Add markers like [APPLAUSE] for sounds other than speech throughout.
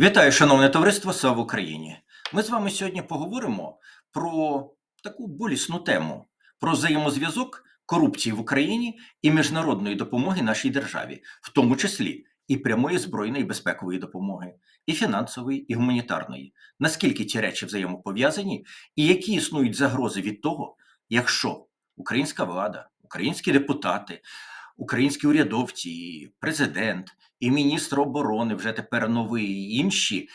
Вітаю, шановне товариство, слава Україні! Ми з вами сьогодні поговоримо про таку болісну тему: про взаємозв'язок корупції в Україні і міжнародної допомоги нашій державі, в тому числі і прямої збройної безпекової допомоги, і фінансової, і гуманітарної. Наскільки ці речі взаємопов'язані, і які існують загрози від того, якщо українська влада, українські депутати, українські урядовці, і президент і міністр оборони, вже тепер новий, і інші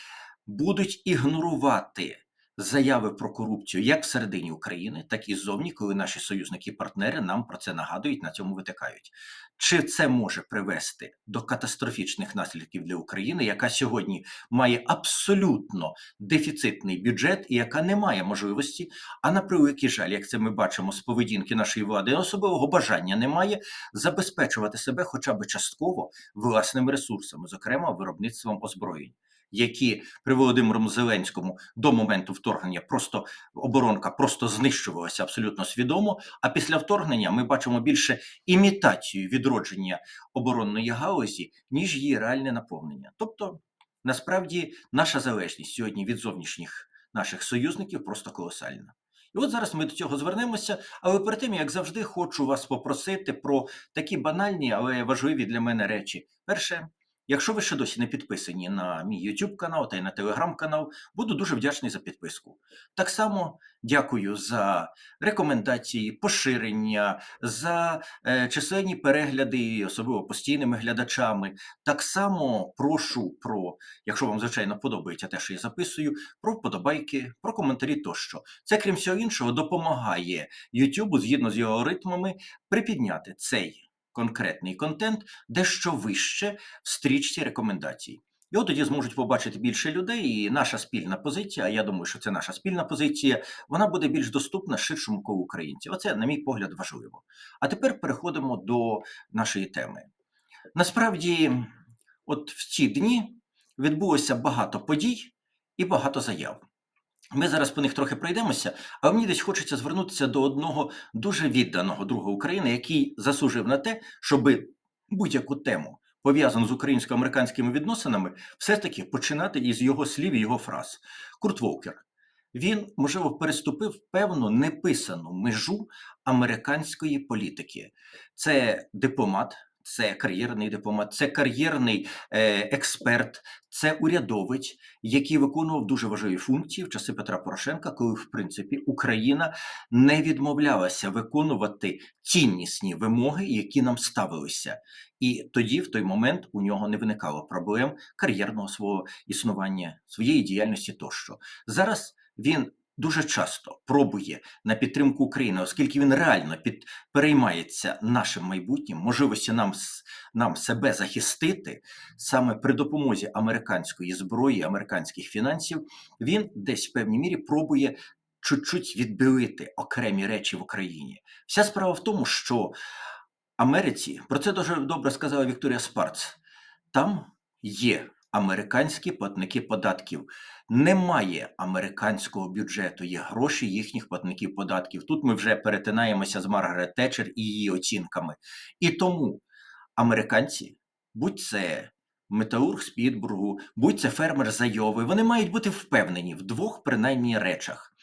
будуть ігнорувати заяви про корупцію як всередині України, так і ззовні, коли наші союзники і партнери нам про це нагадують, на цьому витикають. Чи це може привести до катастрофічних наслідків для України, яка сьогодні має абсолютно дефіцитний бюджет і яка не має можливості, а на превеликий жаль, як це ми бачимо з поведінки нашої влади, особливого бажання немає забезпечувати себе хоча б частково власними ресурсами, зокрема виробництвом озброєнь, які при Володимиру Зеленському до моменту вторгнення просто оборонка просто знищувалася абсолютно свідомо. А після вторгнення ми бачимо більше імітацію відродження оборонної галузі, ніж її реальне наповнення. Тобто, насправді, наша залежність сьогодні від зовнішніх наших союзників просто колосальна. І от зараз ми до цього звернемося. Але перед тим, як завжди, хочу вас попросити про такі банальні, але важливі для мене речі. Перше, якщо ви ще досі не підписані на мій YouTube канал та й на телеграм канал, буду дуже вдячний за підписку. Так само дякую за рекомендації, поширення, за е, численні перегляди, особливо постійними глядачами. Так само прошу про, якщо вам звичайно подобається те, що я записую, про вподобайки, про коментарі тощо. Це, крім всього іншого, допомагає YouTube, згідно з його алгоритмами, припідняти цей конкретний контент дещо вище в стрічці рекомендацій. От тоді зможуть побачити більше людей, і наша спільна позиція, я думаю, що це наша спільна позиція, вона буде більш доступна ширшому колу українців. Оце, на мій погляд, важливо. А тепер переходимо до нашої теми. Насправді, от в ці дні відбулося багато подій і багато заяв. Ми зараз по них трохи пройдемося, а мені десь хочеться звернутися до одного дуже відданого друга України, який заслужив на те, щоб будь-яку тему пов'язану з українсько-американськими відносинами, все таки починати із його слів його фраз. Курт Волкер. Він, можливо, переступив певну неписану межу американської політики. Це дипломат, це кар'єрний дипломат, це кар'єрний е, експерт, це урядовець, який виконував дуже важливі функції в часи Петра Порошенка, коли, в принципі, Україна не відмовлялася виконувати ціннісні вимоги, які нам ставилися. І тоді, в той момент, у нього не виникало проблем кар'єрного свого існування, своєї діяльності тощо. Зараз він дуже часто пробує на підтримку України, оскільки він реально під переймається нашим майбутнім, можливості нам нам себе захистити саме при допомозі американської зброї, американських фінансів. Він десь в певній мірі пробує чуть-чуть відбилити окремі речі в Україні. Вся справа в тому, що Америці про це дуже добре сказала Вікторія Спарц. Там є американські платники податків. Немає американського бюджету, є гроші їхніх платників податків. Тут ми вже перетинаємося з Маргарет Тетчер і її оцінками. І тому американці, будь це металург з Підбургу, будь це фермер з Айови, вони мають бути впевнені в двох принаймні речах.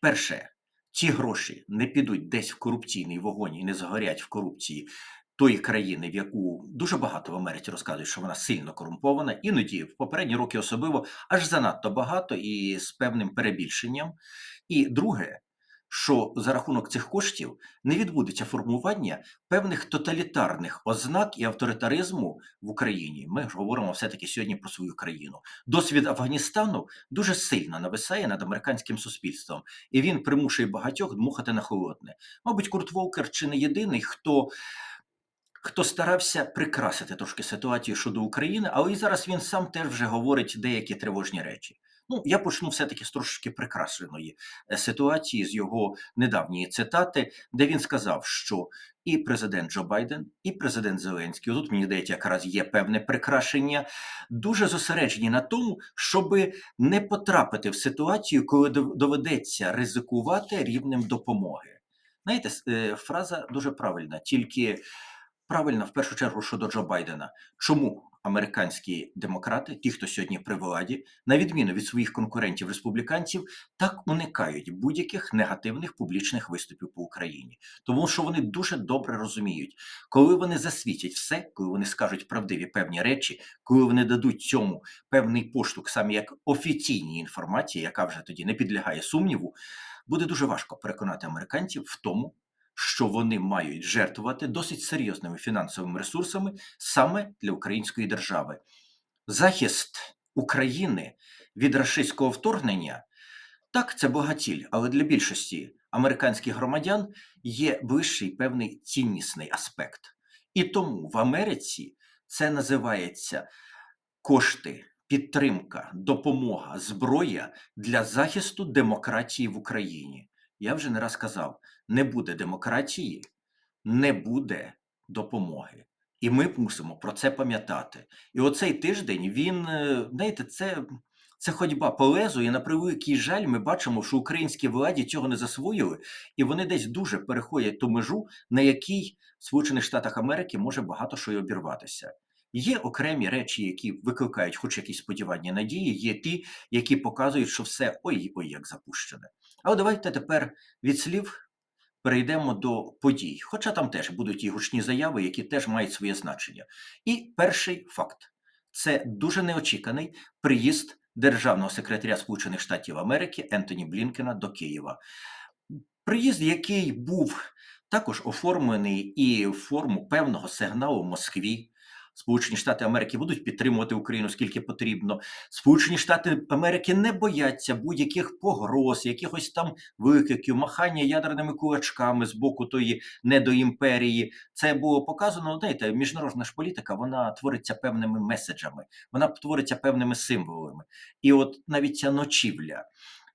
Перше, ці гроші не підуть десь в корупційний вогонь і не згорять в корупції тої країни, в яку дуже багато в Америці розказують, що вона сильно корумпована, іноді в попередні роки особливо аж занадто багато і з певним перебільшенням. І друге, що за рахунок цих коштів не відбудеться формування певних тоталітарних ознак і авторитаризму в Україні. Ми говоримо все-таки сьогодні про свою країну. Досвід Афганістану дуже сильно нависає над американським суспільством, і він примушує багатьох дмухати на холодне. Мабуть, Курт Волкер чи не єдиний, хто. Хто старався прикрасити трошки ситуацію щодо України, але і зараз він сам теж вже говорить деякі тривожні речі. Ну, я почну все-таки з трошки прикрашеної е, ситуації з його недавньої цитати, де він сказав, що і президент Джо Байден, і президент Зеленський, тут мені здається, якраз є певне прикрашення, дуже зосереджені на тому, щоб не потрапити в ситуацію, коли доведеться ризикувати рівнем допомоги. Знаєте, е, фраза дуже правильна, тільки правильна в першу чергу щодо Джо Байдена. Чому? американські демократи, ті, хто сьогодні при владі, на відміну від своїх конкурентів республіканців, так уникають будь-яких негативних публічних виступів по Україні, тому що вони дуже добре розуміють, коли вони засвітять все, коли вони скажуть правдиві певні речі, коли вони дадуть цьому певний поштовх, саме як офіційній інформації, яка вже тоді не підлягає сумніву, буде дуже важко переконати американців в тому, що вони мають жертвувати досить серйозними фінансовими ресурсами саме для української держави. Захист України від рашистського вторгнення так, це багатіль, але для більшості американських громадян є ближчий певний ціннісний аспект. І тому в Америці це називається кошти, підтримка, допомога, зброя для захисту демократії в Україні. Я вже не раз казав: не буде демократії, не буде допомоги. І ми мусимо про це пам'ятати. І оцей тиждень він, е, знаєте, це, це ходьба по лезу, і на превеликий жаль, ми бачимо, що українські владі цього не засвоїли, і вони десь дуже переходять ту межу, на якій в Сполучених Штатах Америки може багато що й обірватися. Є окремі речі, які викликають хоч якісь сподівання надії, є ті, які показують, що все ой ой як запущене. Але давайте тепер від слів перейдемо до подій. Хоча там теж будуть і гучні заяви, які теж мають своє значення. І перший факт це дуже неочіканий приїзд державного секретаря Сполучених Штатів Америки Ентоні Блінкена до Києва. Приїзд, який був також оформлений і в форму певного сигналу Москві. Сполучені Штати Америки будуть підтримувати Україну скільки потрібно. Сполучені Штати Америки не бояться будь-яких погроз, якихось там викликів, махання ядерними кулачками з боку тої недоімперії. Це було показано. Знаєте, міжнародна ж політика вона твориться певними меседжами, вона твориться певними символами. І от навіть ця ночівля.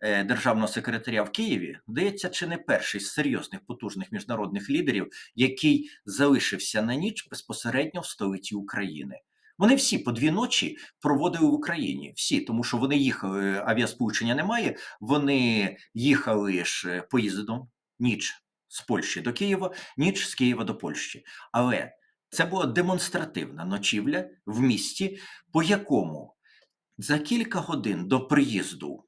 Е, Державного секретаря в Києві здається, чи не перший з серйозних потужних міжнародних лідерів, який залишився на ніч безпосередньо в столиці України. Вони всі по дві ночі проводили в Україні. Всі, тому що вони їхали, авіасполучення немає. Вони їхали ж е, поїздом ніч з Польщі до Києва, ніч з Києва до Польщі. Але це була демонстративна ночівля в місті, по якому за кілька годин до приїзду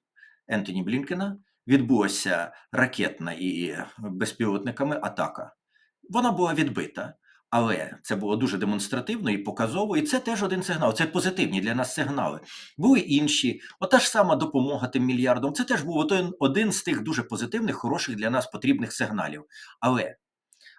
Ентоні Блінкена відбулася ракетна і безпілотниками атака. Вона була відбита, але це було дуже демонстративно і показово. І це теж один сигнал. Це позитивні для нас сигнали. Були інші. Ота ж сама допомога тим мільярдам. Це теж був один, з тих дуже позитивних, хороших для нас потрібних сигналів. Але,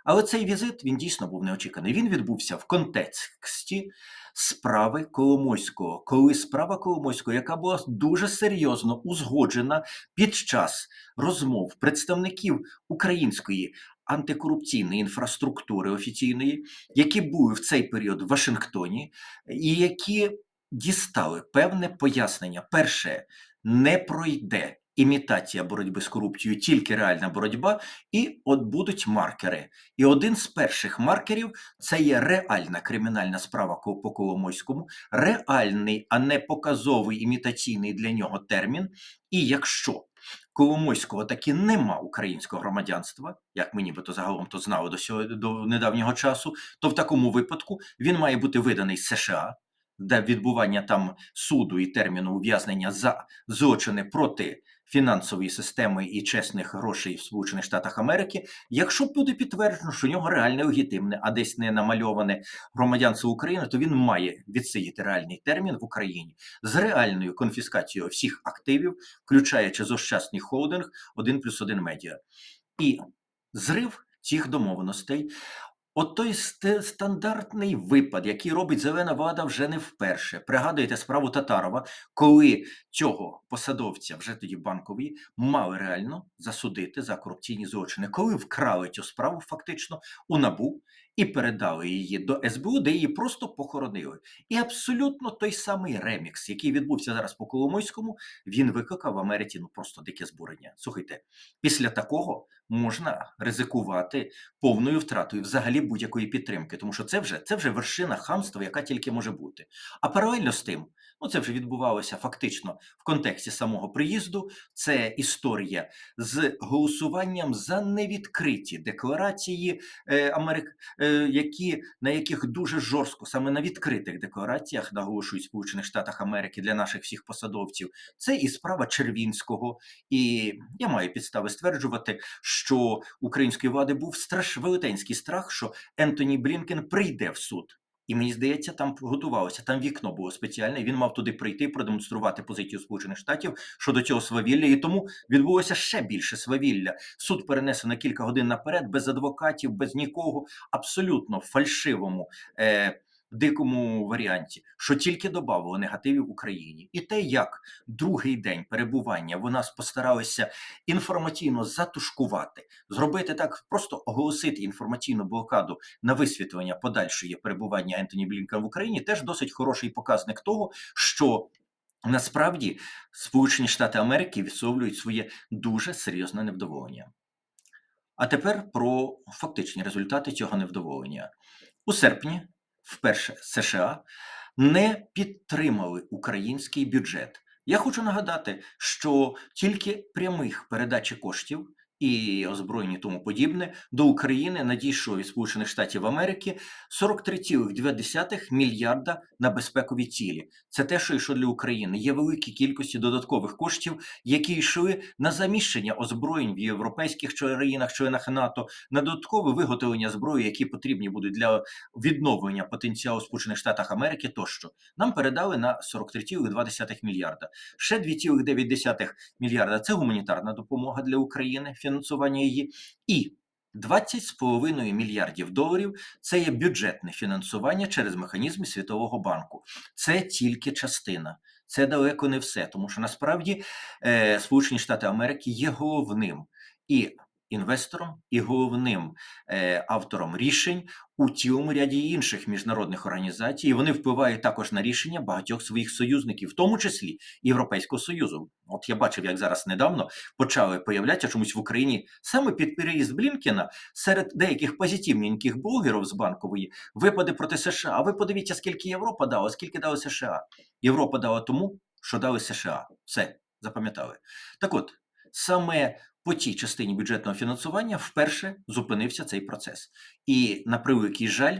але цей візит він дійсно був неочіканий. Він відбувся в контексті справи Коломойського, коли справа Коломойського, яка була дуже серйозно узгоджена під час розмов представників української антикорупційної інфраструктури офіційної, які були в цей період в Вашингтоні, і які дістали певне пояснення. Перше, не пройде. Імітація боротьби з корупцією, тільки реальна боротьба, і от будуть маркери. І один з перших маркерів це є реальна кримінальна справа по Коломойському, реальний, а не показовий імітаційний для нього термін. І якщо Коломойського таки нема українського громадянства, як ми нібито загалом то знали до сього до недавнього часу, то в такому випадку він має бути виданий з США, де відбування там суду і терміну ув'язнення за злочини проти фінансової системи і чесних грошей в Сполучених Штатах Америки, якщо буде підтверджено, що у нього реальне легітимне, а десь не намальоване громадянство України, то він має відсидіти реальний термін в Україні з реальною конфіскацією всіх активів, включаючи зощасний холдинг 1 плюс 1 медіа. І зрив цих домовленостей. От той стандартний випад, який робить зелена влада вже не вперше. Пригадуєте справу Татарова, коли цього посадовця, вже тоді банкової, мали реально засудити за корупційні злочини, коли вкрали цю справу фактично у набу і передали її до СБУ, де її просто похоронили. І абсолютно той самий ремікс, який відбувся зараз по Коломойському, він викликав в Америці ну просто дике збурення. Слухайте, після такого можна ризикувати повною втратою взагалі будь-якої підтримки, тому що це вже це вже вершина хамства, яка тільки може бути. А паралельно з тим, Ну, це вже відбувалося фактично в контексті самого приїзду. Це історія з голосуванням за невідкриті декларації е, Америк, е, які на яких дуже жорстко, саме на відкритих деклараціях, наголошують Сполучених Штатах Америки для наших всіх посадовців. Це і справа Червінського, і я маю підстави стверджувати, що української влади був страш велетенський страх, що Ентоні Блінкен прийде в суд. І мені здається, там готувалося, там вікно було спеціальне. Він мав туди прийти, продемонструвати позицію Сполучених Штатів щодо цього свавілля. І тому відбулося ще більше свавілля. Суд перенесено на кілька годин наперед, без адвокатів, без нікого, абсолютно фальшивому. Е- Дикому варіанті, що тільки додавало негативів Україні, і те, як другий день перебування вона постаралася інформаційно затушкувати, зробити так, просто оголосити інформаційну блокаду на висвітлення подальшої перебування Ентоні Блінкена в Україні, теж досить хороший показник того, що насправді Сполучені Штати Америки висловлюють своє дуже серйозне невдоволення. А тепер про фактичні результати цього невдоволення у серпні. Вперше США не підтримали український бюджет. Я хочу нагадати, що тільки прямих передачі коштів і озброєння тому подібне до України надійшов із Сполучених Штатів Америки 43,2 мільярда на безпекові цілі. Це те, що йшло для України. Є великі кількості додаткових коштів, які йшли на заміщення озброєнь в європейських країнах, членах НАТО, на додаткове виготовлення зброї, які потрібні будуть для відновлення потенціалу Сполучених Штатах Америки. Тощо нам передали на 43,2 мільярда. Ще 2,9 мільярда це гуманітарна допомога для України, фінансування її і 20,5 мільярдів доларів це є бюджетне фінансування через механізми Світового банку. Це тільки частина. Це далеко не все, тому що насправді е, Сполучені Штати Америки є головним і інвестором, і головним е, автором рішень у цілому ряді інших міжнародних організацій. І вони впливають також на рішення багатьох своїх союзників, в тому числі Європейського союзу. От я бачив, як зараз недавно почали появлятися чомусь в Україні саме під переїзд Блінкена серед деяких позитивненьких блогерів з банкової випади проти США. А ви подивіться, скільки Європа дала, скільки дали США. Європа дала тому, що дали США. Все запам'ятали. Так от саме по тій частині бюджетного фінансування вперше зупинився цей процес. І на превеликий жаль,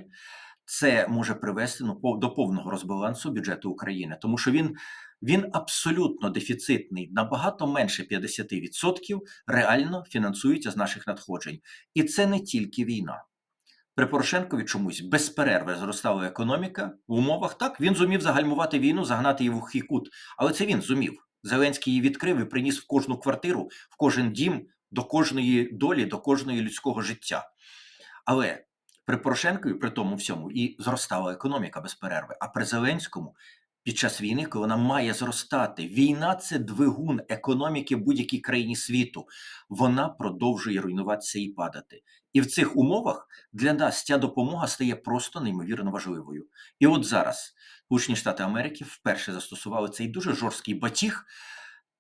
це може привести ну, до повного розбалансу бюджету України, тому що він він абсолютно дефіцитний, набагато менше 50% реально фінансується з наших надходжень. І це не тільки війна. При Порошенкові чомусь без перерви зростала економіка в умовах так. Він зумів загальмувати війну, загнати її в глухий кут, але це він зумів. Зеленський її відкрив і приніс в кожну квартиру, в кожен дім, до кожної долі, до кожної людського життя. Але при Порошенкові, при тому всьому, і зростала економіка без перерви. А при Зеленському під час війни, коли вона має зростати, війна це двигун економіки будь-якій країні світу. Вона продовжує руйнуватися і падати. І в цих умовах для нас ця допомога стає просто неймовірно важливою. І от зараз Сполучені Штати Америки вперше застосували цей дуже жорсткий батіг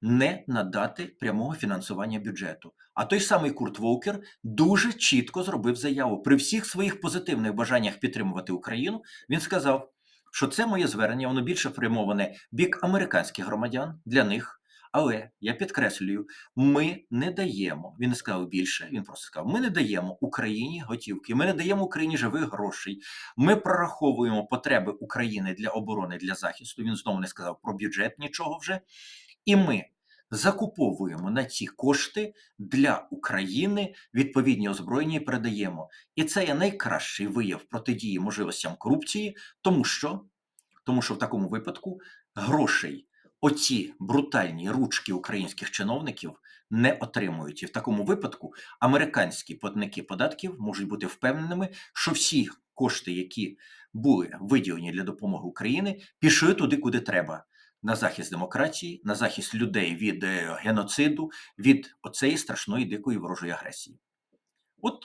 не надати прямого фінансування бюджету. А той самий Курт Волкер дуже чітко зробив заяву при всіх своїх позитивних бажаннях підтримувати Україну. Він сказав, що це моє звернення, воно більше спрямоване бік американських громадян для них. Але я підкреслюю, ми не даємо. Він не сказав більше. Він просто сказав: ми не даємо Україні готівки, ми не даємо Україні живих грошей. Ми прораховуємо потреби України для оборони для захисту. Він знову не сказав про бюджет нічого вже. І ми закуповуємо на ці кошти для України відповідні озброєння і передаємо. І це є найкращий вияв протидії можливостям корупції, тому що, тому що в такому випадку грошей оці брутальні ручки українських чиновників не отримують. І в такому випадку американські платники податків можуть бути впевненими, що всі кошти, які були виділені для допомоги Україні, пішли туди, куди треба. На захист демократії, на захист людей від е, геноциду, від оцеї страшної дикої ворожої агресії. От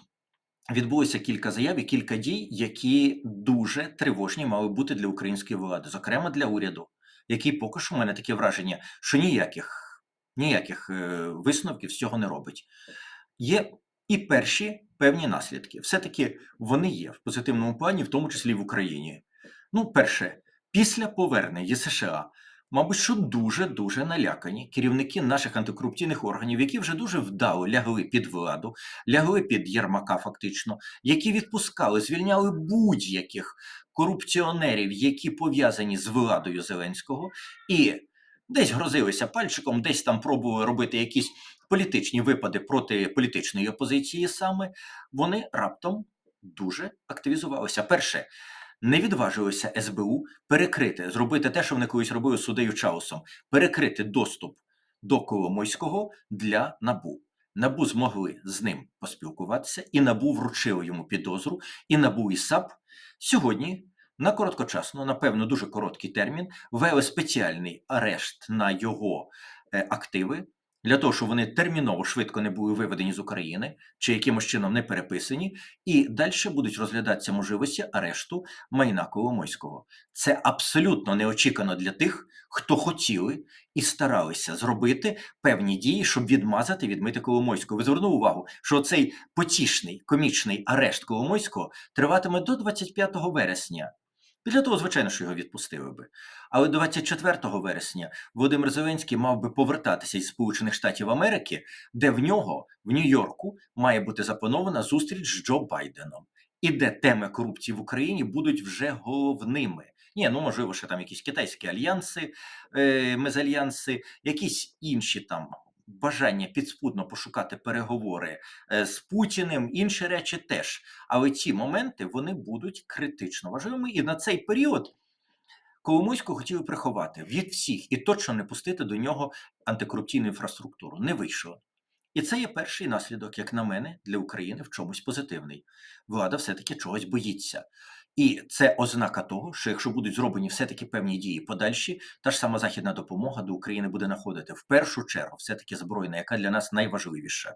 відбулося кілька заяв і кілька дій, які дуже тривожні мали бути для української влади, зокрема для уряду який поки що в мене таке враження, що ніяких ніяких е, висновків з цього не робить. Є і перші певні наслідки. Все-таки вони є в позитивному плані, в тому числі в Україні. Ну, перше, після повернення США Мабуть, що дуже-дуже налякані керівники наших антикорупційних органів, які вже дуже вдало лягли під владу, лягли під Єрмака, фактично, які відпускали, звільняли будь-яких корупціонерів, які пов'язані з владою Зеленського, і десь грозилися пальчиком, десь там пробували робити якісь політичні випади проти політичної опозиції саме, вони раптом дуже активізувалися. Перше, не відважилося СБУ перекрити, зробити те, що вони колись робили з судею Чаусом, перекрити доступ до Коломойського для НАБУ. НАБУ змогли з ним поспілкуватися, і НАБУ вручило йому підозру, і НАБУ і САП сьогодні на короткочасно, напевно, дуже короткий термін, ввели спеціальний арешт на його е, активи для того, щоб вони терміново швидко не були виведені з України чи якимось чином не переписані, і далі будуть розглядатися можливості арешту майна Коломойського. Це абсолютно неочікано для тих, хто хотіли і старалися зробити певні дії, щоб відмазати відмити Коломойського. Ви звернули увагу, що цей потішний комічний арешт Коломойського триватиме до 25 вересня. Після того, звичайно, що його відпустили би. Але 24 вересня Володимир Зеленський мав би повертатися із Сполучених Штатів Америки, де в нього в Нью-Йорку має бути запланована зустріч з Джо Байденом, і де теми корупції в Україні будуть вже головними. Ні, ну можливо, ще там якісь китайські альянси, е, мезальянси, якісь інші там бажання підспудно пошукати переговори е, з Путіним, інші речі теж. Але ці моменти вони будуть критично важливими, і на цей період Коломойського хотіли приховати від всіх і точно не пустити до нього антикорупційну інфраструктуру. Не вийшло. І це є перший наслідок, як на мене, для України в чомусь позитивний. Влада все-таки чогось боїться. І це ознака того, що якщо будуть зроблені все-таки певні дії подальші, та ж сама західна допомога до України буде находити в першу чергу, все-таки збройна, яка для нас найважливіша.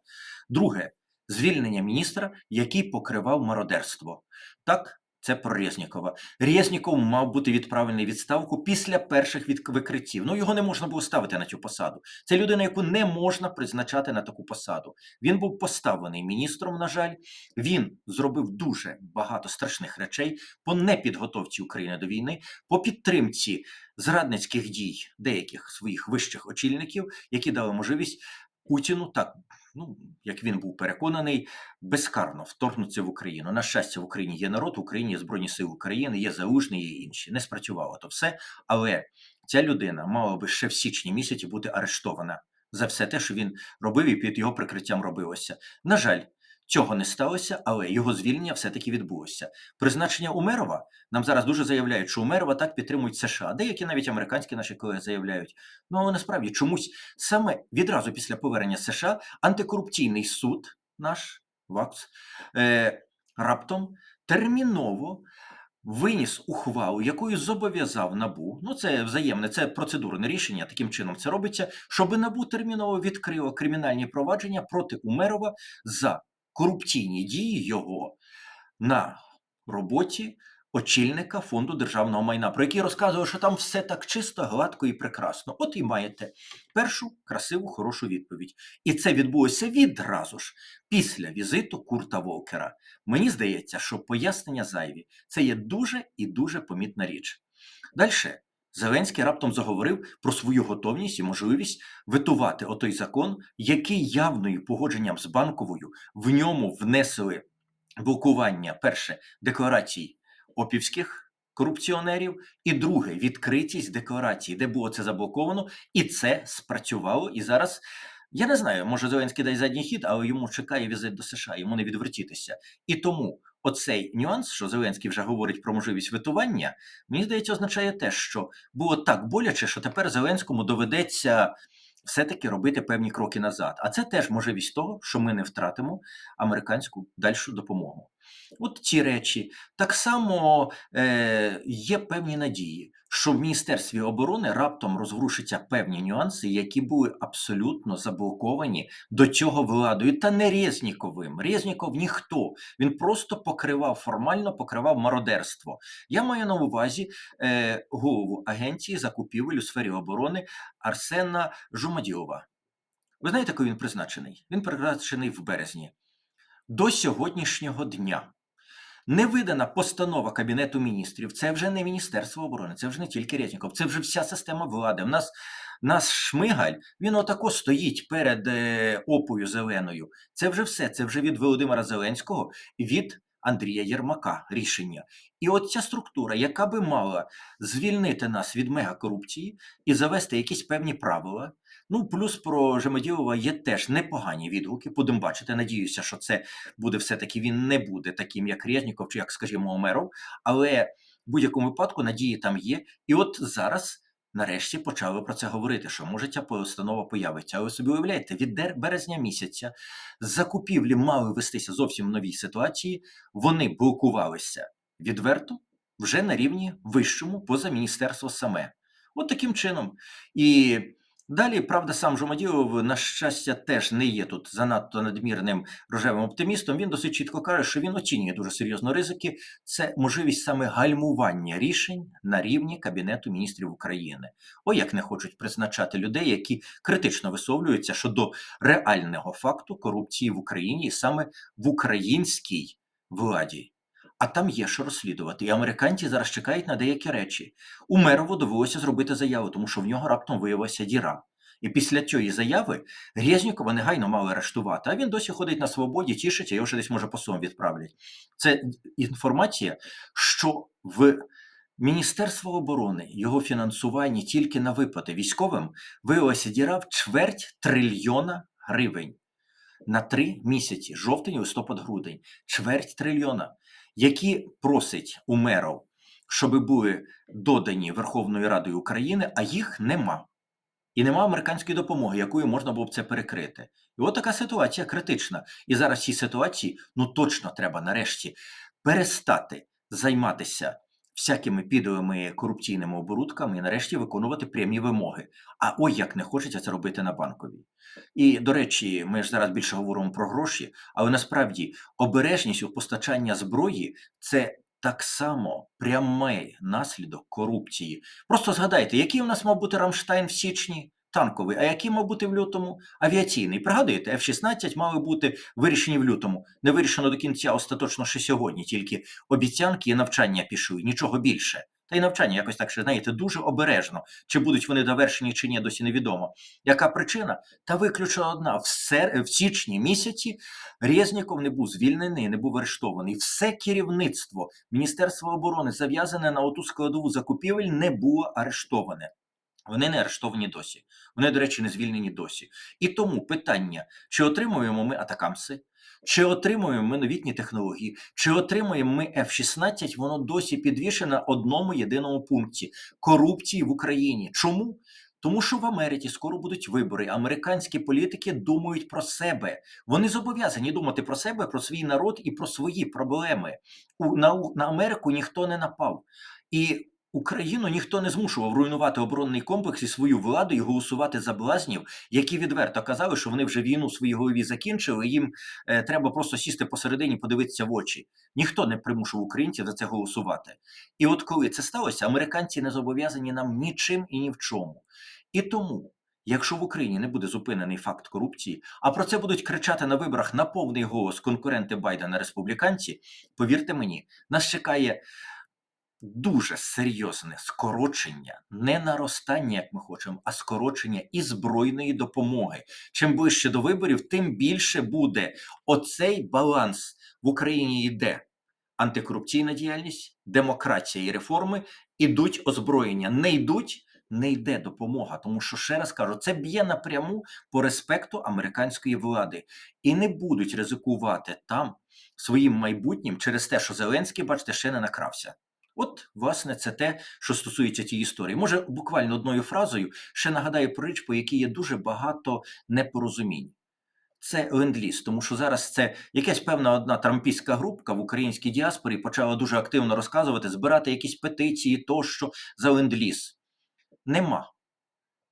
Друге, звільнення міністра, який покривав мародерство. Так, це про Резнікова. Резніков мав бути відправлений відставку після перших від- викриттів. Ну його не можна було ставити на цю посаду. Це людина, яку не можна призначати на таку посаду. Він був поставлений міністром. На жаль, він зробив дуже багато страшних речей по непідготовці України до війни, по підтримці зрадницьких дій деяких своїх вищих очільників, які дали можливість Путіну так. Ну, як він був переконаний, безкарно вторгнутися в Україну. На щастя, в Україні є народ, в Україні є Збройні Сили України, є Залужний, є інші. Не спрацювало то все. Але ця людина мала би ще в січні місяці бути арештована за все те, що він робив, і під його прикриттям робилося. На жаль, цього не сталося, але його звільнення все-таки відбулося. Призначення Умерова нам зараз дуже заявляють, що Умерова так підтримують США. Деякі навіть американські наші колеги заявляють. Ну але насправді чомусь саме відразу після повернення США антикорупційний суд наш ВАКС е, раптом терміново виніс ухвалу, якою зобов'язав НАБУ. Ну це взаємне, це процедурне рішення. Таким чином це робиться, щоб НАБУ терміново відкрило кримінальні провадження проти Умерова за корупційні дії його на роботі очільника фонду державного майна, про який розказував, що там все так чисто, гладко і прекрасно. От і маєте першу красиву, хорошу відповідь. І це відбулося відразу ж після візиту Курта Волкера. Мені здається, що пояснення зайві це є дуже і дуже помітна річ. Далі. Зеленський раптом заговорив про свою готовність і можливість витувати отой закон, який явною погодженням з банковою в ньому внесли блокування перше декларацій опівських корупціонерів, і друге відкритість декларації, де було це заблоковано, і це спрацювало. І зараз я не знаю, може Зеленський дай задній хід, але йому чекає візит до США, йому не відвертітися. І тому оцей нюанс, що Зеленський вже говорить про можливість витування, мені здається, означає те, що було так боляче, що тепер Зеленському доведеться. Все-таки робити певні кроки назад. А це теж можливість того, що ми не втратимо американську дальшу допомогу. От ці речі. Так само е, є певні надії, що в Міністерстві оборони раптом розворушаться певні нюанси, які були абсолютно заблоковані до цього владою, та не Резніковим. Резніков ніхто. Він просто покривав формально покривав мародерство. Я маю на увазі е, голову агенції закупівель у сфері оборони Арсена Жумаділова. Ви знаєте, коли він призначений? Він призначений в березні. До сьогоднішнього дня Не видана постанова Кабінету міністрів. Це вже не Міністерство оборони, це вже не тільки Резніков, це вже вся система влади. У нас нас Шмигаль, він отако стоїть перед е, опою зеленою. Це вже все. Це вже від Володимира Зеленського від Андрія Єрмака рішення. І от ця структура, яка би мала звільнити нас від мегакорупції і завести якісь певні правила. Ну, плюс про Жемеділова є теж непогані відгуки. Будемо бачити. Надіюся, що це буде все-таки він не буде таким, як Резніков, чи як, скажімо, Омеров. Але в будь-якому випадку надії там є. І от зараз. Нарешті почали про це говорити, що може ця постанова появиться. Але собі уявляєте, від березня місяця закупівлі мали вестися зовсім в новій ситуації. Вони блокувалися відверто вже на рівні вищому поза міністерство саме. От таким чином. І далі, правда, сам Жомаділов, на щастя, теж не є тут занадто надмірним рожевим оптимістом. Він досить чітко каже, що він оцінює дуже серйозно ризики. Це можливість саме гальмування рішень на рівні Кабінету міністрів України. О, як не хочуть призначати людей, які критично висловлюються щодо реального факту корупції в Україні, саме в українській владі. А там є що розслідувати. І американці зараз чекають на деякі речі. Умерову довелося зробити заяву, тому що в нього раптом виявилася діра. І після цієї заяви Резнікова негайно мали арештувати, а він досі ходить на свободі, тішиться, його ще десь може посом відправлять. Це інформація, що в Міністерство оборони його фінансування тільки на виплати військовим виявилася діра в чверть трильйона гривень на три місяці: жовтень, листопад, грудень, чверть трильйона, які просить у меров, щоб були додані Верховною Радою України, а їх нема. І нема американської допомоги, якою можна було б це перекрити. І от така ситуація критична. І зараз ці ситуації ну точно треба нарешті перестати займатися всякими підовими корупційними оборудками і нарешті виконувати прямі вимоги. А ой, як не хочеться це робити на банковій. І до речі, ми ж зараз більше говоримо про гроші, але насправді обережність у постачання зброї це так само прямий наслідок корупції. Просто згадайте, який у нас мав бути Рамштайн в січні? Танковий, а який мав бути в лютому? Авіаційний. Пригадуєте, F-16 мали бути вирішені в лютому. Не вирішено до кінця остаточно ще сьогодні, тільки обіцянки і навчання пішли, нічого більше. Та й навчання якось так ще знаєте, дуже обережно. Чи будуть вони довершені, чи ні, досі невідомо. Яка причина? Та виключно одна: в, сер... в січні місяці Резніков не був звільнений, не був арештований. Все керівництво Міністерства оборони, зав'язане на оту складову закупівель, не було арештоване. Вони не арештовані досі. Вони, до речі, не звільнені досі. І тому питання: чи отримуємо ми атакамси, чи отримуємо ми новітні технології, чи отримуємо ми F-16, воно досі підвішено на одному єдиному пункті корупції в Україні. Чому? Тому що в Америці скоро будуть вибори. Американські політики думають про себе. Вони зобов'язані думати про себе, про свій народ і про свої проблеми. У на, на Америку ніхто не напав. І Україну ніхто не змушував руйнувати оборонний комплекс і свою владу і голосувати за блазнів, які відверто казали, що вони вже війну в своїй голові закінчили. Їм е, треба просто сісти посередині, подивитися в очі. Ніхто не примушував українців за це голосувати. І от коли це сталося, американці не зобов'язані нам нічим і ні в чому. І тому. Якщо в Україні не буде зупинений факт корупції, а про це будуть кричати на виборах на повний голос конкуренти Байдена республіканці, повірте мені, нас чекає дуже серйозне скорочення, не наростання, як ми хочемо, а скорочення і збройної допомоги. Чим ближче до виборів, тим більше буде оцей баланс в Україні йде. Антикорупційна діяльність, демократія і реформи ідуть озброєння, не йдуть. Не йде допомога, тому що ще раз кажу, це б'є напряму по респекту американської влади і не будуть ризикувати там своїм майбутнім через те, що Зеленський, бачите, ще не накрався. От, власне, це те, що стосується тієї історії. Може, буквально одною фразою ще нагадаю про річ, по якій є дуже багато непорозумінь. Це ленд-ліз, тому що зараз це якась певна одна трампійська групка в українській діаспорі почала дуже активно розказувати, збирати якісь петиції тощо за ленд-ліз. Нема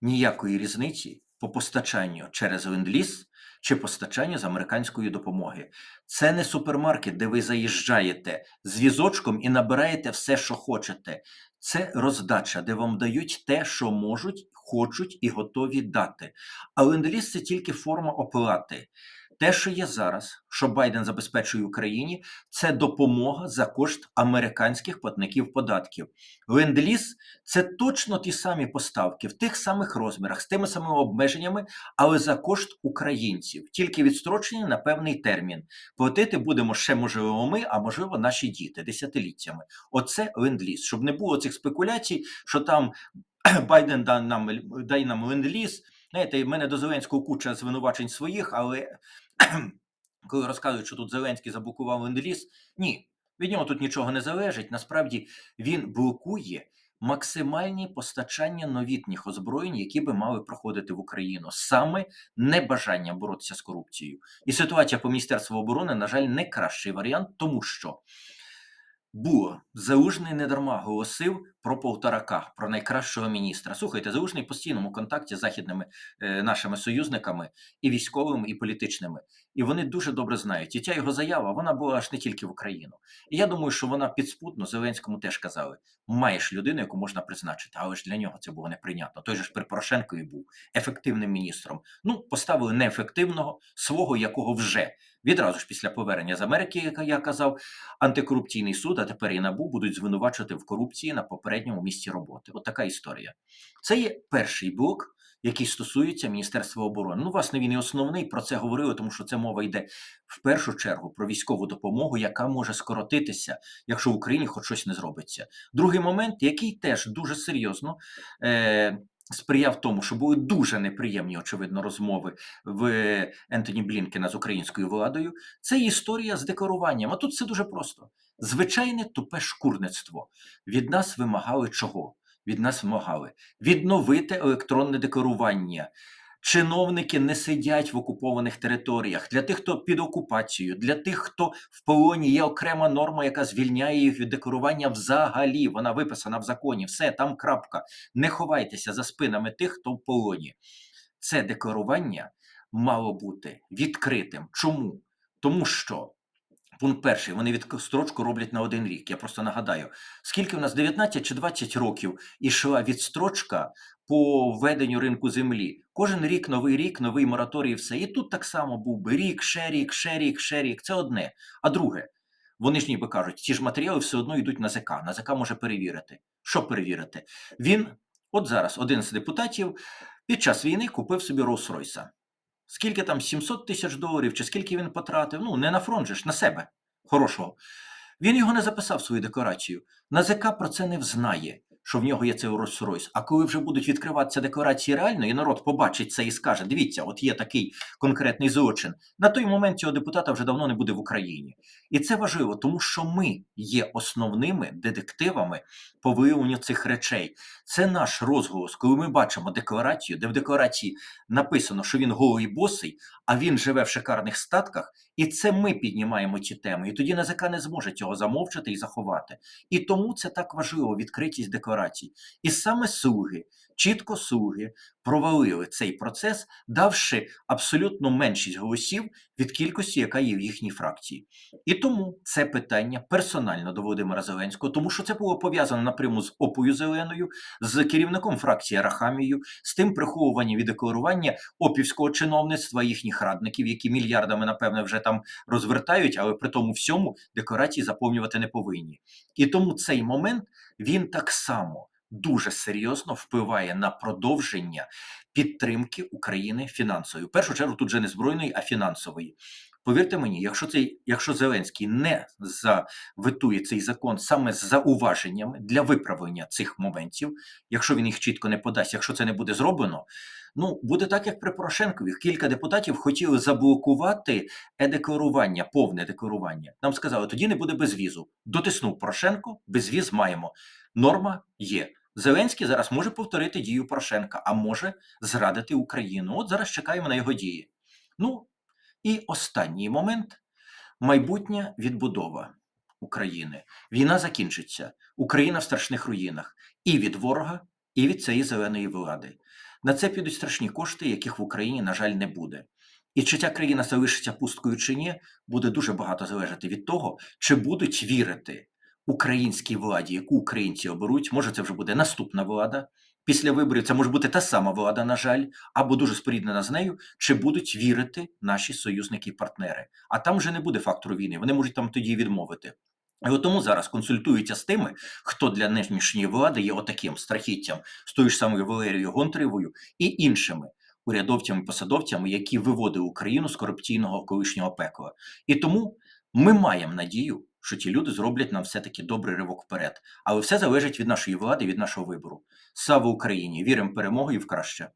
ніякої різниці по постачанню через ленд-ліз чи постачання з американської допомоги. Це не супермаркет, де ви заїжджаєте з візочком і набираєте все, що хочете. Це роздача, де вам дають те, що можуть, хочуть і готові дати. А ленд-ліз – це тільки форма оплати. Те, що є зараз, що Байден забезпечує Україні, це допомога за кошт американських платників податків. Ленд-ліз – це точно ті самі поставки в тих самих розмірах, з тими самими обмеженнями, але за кошт українців, тільки відстрочені на певний термін. Платити будемо ще можливо ми, а можливо наші діти десятиліттями. Оце ленд-ліз, щоб не було цих спекуляцій, що там [CLEARS THROAT] Байден дай нам дай нам ленд-ліз. Знаєте, в мене до Зеленського куча звинувачень своїх, але коли розказують, що тут Зеленський заблокував ленд-ліз, ні, від нього тут нічого не залежить. Насправді він блокує максимальні постачання новітніх озброєнь, які би мали проходити в Україну, саме небажання боротися з корупцією. І ситуація по Міністерству оборони, на жаль, не кращий варіант, тому що було Залужний недарма голосив про Полторака, про найкращого міністра. Слухайте, Залужний постійному контакті з західними е, нашими союзниками і військовими, і політичними. І вони дуже добре знають. І ця його заява вона була аж не тільки в Україну. І я думаю, що вона підспутно Зеленському теж казали: маєш людину, яку можна призначити, але ж для нього це було неприйнятно. Той же ж при Порошенкові був ефективним міністром. Ну, поставили неефективного свого, якого вже відразу ж після повернення з Америки, як я казав, антикорупційний суд, а тепер і набу будуть звинувачувати в корупції на попередньому місці роботи. От така історія. Це є перший блок, який стосується Міністерства оборони. Ну, власне, він і основний про це говорили, тому що це мова йде в першу чергу про військову допомогу, яка може скоротитися, якщо в Україні хоч щось не зробиться. Другий момент, який теж дуже серйозно. Е- Сприяв тому, що були дуже неприємні, очевидно, розмови в Ентоні Блінкена з українською владою. Це історія з декларуванням. А тут все дуже просто: звичайне тупе шкурництво. Від нас вимагали чого? Від нас вимагали відновити електронне декларування. Чиновники не сидять в окупованих територіях. Для тих, хто під окупацією, для тих, хто в полоні є окрема норма, яка звільняє їх від декорування взагалі. Вона виписана в законі. Все там крапка. Не ховайтеся за спинами тих, хто в полоні. Це декорування мало бути відкритим. Чому? Тому що Пункт перший, вони відстрочку роблять на один рік. Я просто нагадаю, скільки в нас 19 чи 20 років ішла відстрочка по введенню ринку землі. Кожен рік, новий рік, новий мораторій, і все. І тут так само був би рік, ще рік, ще рік, ще рік. Це одне. А друге, вони ж ніби кажуть, ці ж матеріали все одно йдуть на ЗК. На ЗК може перевірити. Що перевірити? Він, от зараз, один з депутатів під час війни купив собі Rolls-Royce. Скільки там 700 тисяч доларів, чи скільки він потратив? Ну, не на фронт же ж, на себе хорошого. Він його не записав в свою декларацію. НАЗК про це не взнає, що в нього є цей Rolls-Royce. А коли вже будуть відкриватися декларації реально, і народ побачить це і скаже: дивіться, от є такий конкретний злочин. На той момент цього депутата вже давно не буде в Україні. І це важливо, тому що ми є основними детективами по виявленню цих речей. Це наш розголос, коли ми бачимо декларацію, де в декларації написано, що він голий босий, а він живе в шикарних статках, і це ми піднімаємо ці теми. І тоді НАЗК не зможе цього замовчати і заховати. І тому це так важливо відкритість декларацій. І саме слуги, чітко слуги провалили цей процес, давши абсолютно меншість голосів від кількості, яка є в їхній фракції. І тому це питання персонально до Володимира Зеленського, тому що це було пов'язано напряму з Опою Зеленою, з керівником фракції Рахамією, з тим приховуванням і декларування опівського чиновництва їхніх радників, які мільярдами, напевне, вже там розвертають, але при тому всьому декларації заповнювати не повинні. І тому цей момент він так само дуже серйозно впливає на продовження підтримки України фінансової. В першу чергу тут же не збройної, а фінансової. Повірте мені, якщо цей, якщо Зеленський не заветує цей закон саме з зауваженнями для виправлення цих моментів, якщо він їх чітко не подасть, якщо це не буде зроблено, ну буде так, як при Порошенкові. Кілька депутатів хотіли заблокувати е-декларування, повне декларування. Нам сказали, тоді не буде безвізу. Дотиснув Порошенко, безвіз маємо. Норма є. Зеленський зараз може повторити дію Порошенка, а може зрадити Україну. От зараз чекаємо на його дії. Ну і останній момент майбутня відбудова України. Війна закінчиться. Україна в страшних руїнах і від ворога, і від цієї зеленої влади. На це підуть страшні кошти, яких в Україні, на жаль, не буде. І чи ця країна залишиться пусткою чи ні, буде дуже багато залежати від того, чи будуть вірити українській владі, яку українці оберуть. Може, це вже буде наступна влада після виборів це може бути та сама влада, на жаль, або дуже споріднена з нею, чи будуть вірити наші союзники і партнери. А там вже не буде фактору війни. Вони можуть там тоді відмовити. І от тому зараз консультуються з тими, хто для нинішньої влади є отаким страхіттям з тою ж самою Валерією Гонтаревою і іншими урядовцями, посадовцями, які виводили Україну з корупційного колишнього пекла. І тому ми маємо надію, що ті люди зроблять нам все-таки добрий ривок вперед. Але все залежить від нашої влади, від нашого вибору. Слава Україні! Віримо в перемогу і в краще.